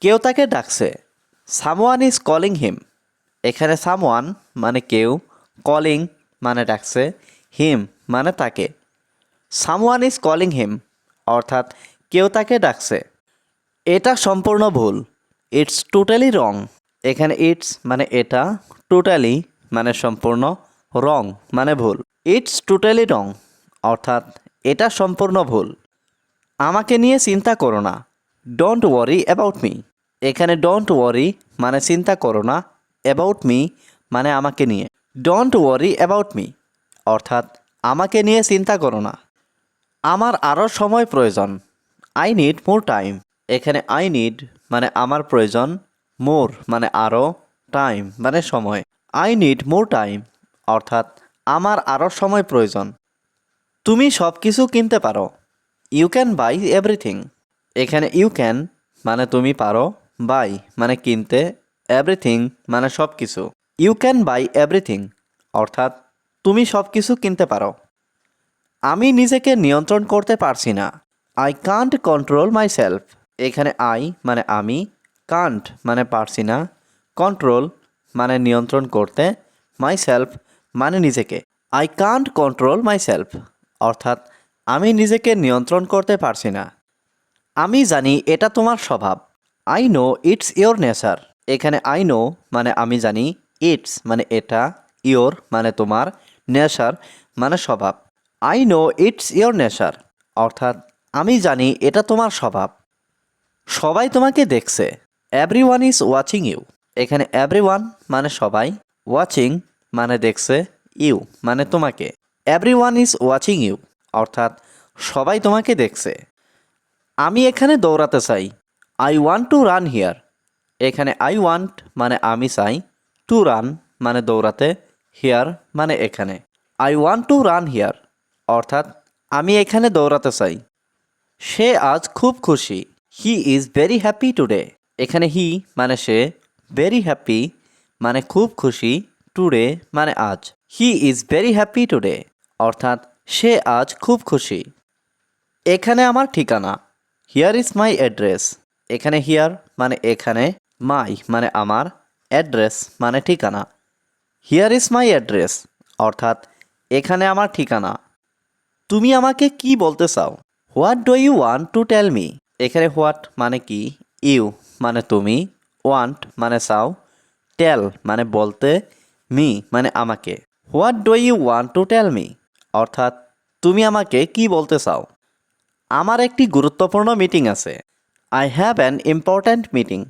কেউ তাকে ডাকছে। Someone is calling him. এখানে সামওয়ান মানে কেউ, কলিং মানে ডাকছে, হিম মানে তাকে। সামওয়ান ইজ কলিং হিম, অর্থাৎ কেউ তাকে ডাকছে। এটা সম্পূর্ণ ভুল। ইটস টোটালি রং এখানে ইটস মানে এটা টোটালি মানে সম্পূর্ণ রং মানে ভুল। ইটস টোটালি রং অর্থাৎ এটা সম্পূর্ণ ভুল। আমাকে নিয়ে চিন্তা করো না। ডোন্ট ওয়ারি অ্যাবাউট মি এখানে ডোন্ট ওয়ারি মানে চিন্তা করো না অ্যাবাউট মি মানে আমাকে নিয়ে। ডোন্ট ওয়ারি অ্যাবাউট মি অর্থাৎ আমাকে নিয়ে চিন্তা করো না। আমার আরও সময় প্রয়োজন। আই নিড মোর টাইম এখানে আই নিড মানে আমার প্রয়োজন মোর মানে আরও টাইম মানে সময়। আই নিড মোর টাইম অর্থাৎ আমার আরও সময় প্রয়োজন। তুমি সব কিছু কিনতে পারো। ইউ ক্যান বাই এভরিথিং এখানে ইউ ক্যান মানে তুমি পারো বাই মানে কিনতে এভরিথিং মানে সব কিছু ইউ ক্যান বাই এভরিথিং অর্থাৎ তুমি সব কিছু কিনতে পারো। আমি নিজেকে নিয়ন্ত্রণ করতে পারছি না। I can't control myself এখানে আই মানে আমি কান্ট মানে পারছি না। কন্ট্রোল মানে নিয়ন্ত্রণ করতে মাই সেলফ মানে নিজেকে। I can't control myself অর্থাৎ আমি নিজেকে নিয়ন্ত্রণ করতে পারছি না। আমি জানি এটা তোমার স্বভাব। I know it's your nature এখানে আই নো মানে আমি জানি ইটস মানে এটা ইয়োর মানে তোমার নেচার মানে স্বভাব। I know it's your nature অর্থাৎ আমি জানি এটা তোমার স্বভাব। সবাই তোমাকে দেখছে। Everyone is watching you এখানে এভরি ওয়ান মানে সবাই ওয়াচিং মানে দেখছে ইউ মানে তোমাকে। Everyone is watching you অর্থাৎ সবাই তোমাকে দেখছে। আমি এখানে দৌড়াতে চাই। I want to run here এখানে আই ওয়ান্ট মানে আমি চাই। টু রান মানে দৌড়াতে। হিয়ার মানে এখানে। I want to run here অর্থাৎ আমি এখানে দৌড়াতে চাই। সে আজ খুব খুশি। He is very happy today এখানে হি মানে সে ভেরি হ্যাপি মানে খুব খুশি টুডে মানে আজ। He is very happy today অর্থাৎ সে আজ খুব খুশি। এখানে আমার ঠিকানা। হিয়ার ইজ মাই অ্যাড্রেস এখানে হিয়ার মানে এখানে মাই মানে আমার অ্যাড্রেস মানে ঠিকানা। হিয়ার ইজ মাই অ্যাড্রেস অর্থাৎ এখানে আমার ঠিকানা। তুমি আমাকে কি বলতে চাও? What do you want to tell me এখানে হোয়াট মানে কি? ইউ মানে তুমি। ওয়ান্ট মানে চাও। টেল মানে বলতে মি মানে আমাকে। What do you want to tell me অর্থাৎ তুমি আমাকে কি বলতে চাও? আমার একটি গুরুত্বপূর্ণ মিটিং আছে। I have an important meeting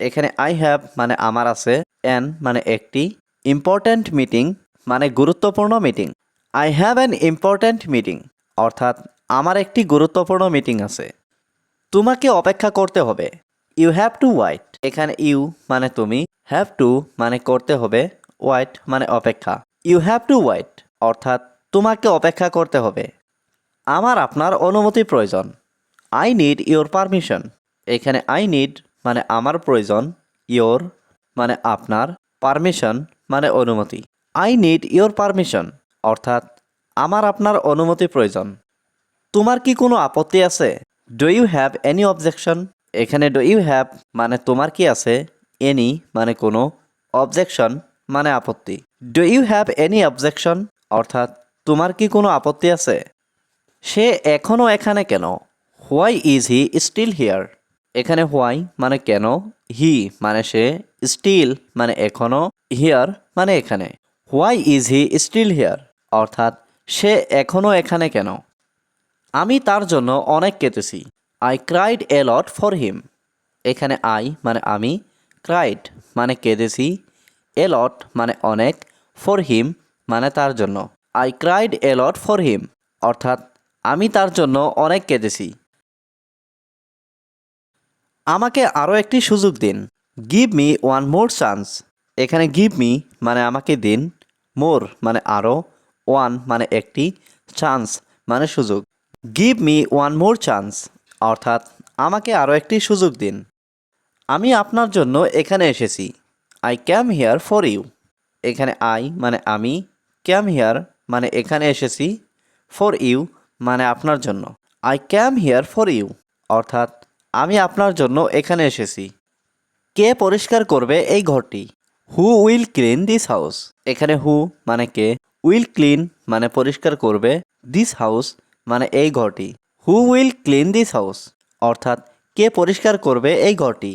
এখানে আই হ্যাভ মানে আমার আছে অ্যান মানে একটি ইম্পর্ট্যান্ট মিটিং মানে গুরুত্বপূর্ণ meeting I have an important meeting অর্থাৎ আমার একটি গুরুত্বপূর্ণ মিটিং আছে। তোমাকে অপেক্ষা করতে হবে। ইউ হ্যাভ টু ওয়াইট এখানে ইউ মানে তুমি হ্যাভ টু মানে করতে হবে ওয়াইট মানে অপেক্ষা। ইউ হ্যাভ টু ওয়াইট অর্থাৎ তোমাকে অপেক্ষা করতে হবে। আমার আপনার অনুমতি প্রয়োজন। আই নিড ইওর পারমিশন এখানে আই নিড মানে আমার প্রয়োজন ইওর মানে আপনার পারমিশন মানে অনুমতি। আই নিড ইওর পারমিশন অর্থাৎ আমার আপনার অনুমতি প্রয়োজন। তোমার কি কোনো আপত্তি আছে? Do you have any objection এখানে ডু ইউ হ্যাভ মানে তোমার কি আছে? এনি মানে কোনো অবজেকশন মানে আপত্তি। Do you have any objection অর্থাৎ তোমার কি কোনো আপত্তি আছে? সে এখনও এখানে কেন? Why is he still here এখানে হোয়াই মানে কেন? হি মানে সে স্টিল মানে এখনও হিয়ার মানে এখানে। Why is he still here অর্থাৎ সে এখনও এখানে কেন? আমি তার জন্য অনেক কেঁদেছি। I cried a lot for him এখানে আই মানে আমি ক্রাইড মানে কেঁদেছি। এ লট মানে অনেক ফর হিম মানে তার জন্য। I cried a lot for him অর্থাৎ আমি তার জন্য অনেক কেঁদেছি। আমাকে আরও একটি সুযোগ দিন। Give me one more chance এখানে গিভ মি মানে আমাকে দিন। মোর মানে আরও। ওয়ান মানে একটি চান্স মানে সুযোগ। Give me one more chance অর্থাৎ আমাকে আরও একটি সুযোগ দিন। আমি আপনার জন্য এখানে এসেছি। I came here for you এখানে আই মানে আমি। ক্যাম হিয়ার মানে এখানে এসেছি। ফর ইউ মানে আপনার জন্য। I came here for you অর্থাৎ, আমি আপনার জন্য এখানে এসেছি। কে পরিষ্কার করবে এই ঘরটি? Who will clean this house এখানে হু মানে কে? উইল ক্লিন মানে পরিষ্কার করবে। দিস হাউস মানে এই ঘরটি। Who will clean this house অর্থাৎ, কে পরিষ্কার করবে এই ঘরটি?